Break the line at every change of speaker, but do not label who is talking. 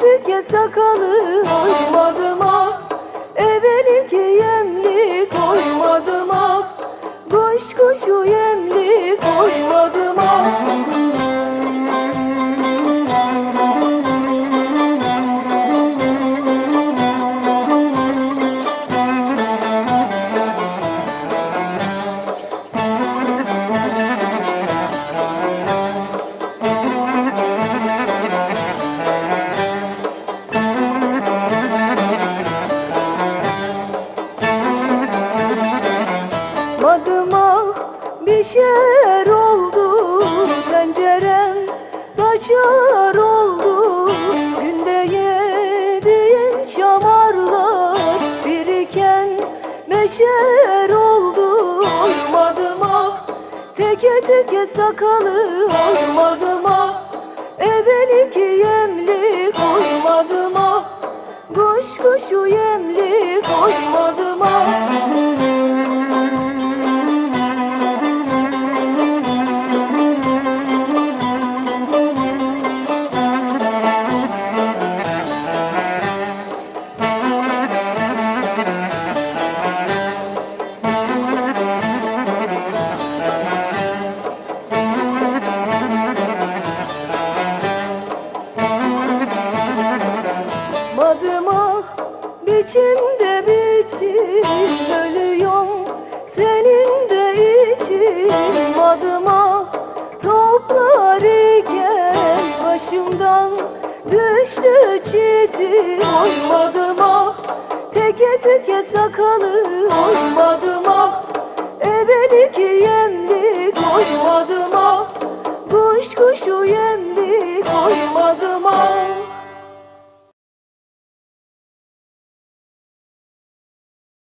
teke sakalı koymadım ah. Evvel iki yemli koymadım ah. Kuş kuşu yemli şeyler oldu Tencerem taşar oldu. Günde yediğim şamarlar Biriken meşer oldu. Madıma teke teke sakalı Olmadım ah Evvel iki yemli koymadım ah Kuş kuşu yemli koymadım ah Madıma biçimde biçim. Ölüyorum senin de için. Madıma toplar iken başımdan düştü çiti Oymadım ah teke teke sakalı Oymadım ah evvel iki yemli koymadım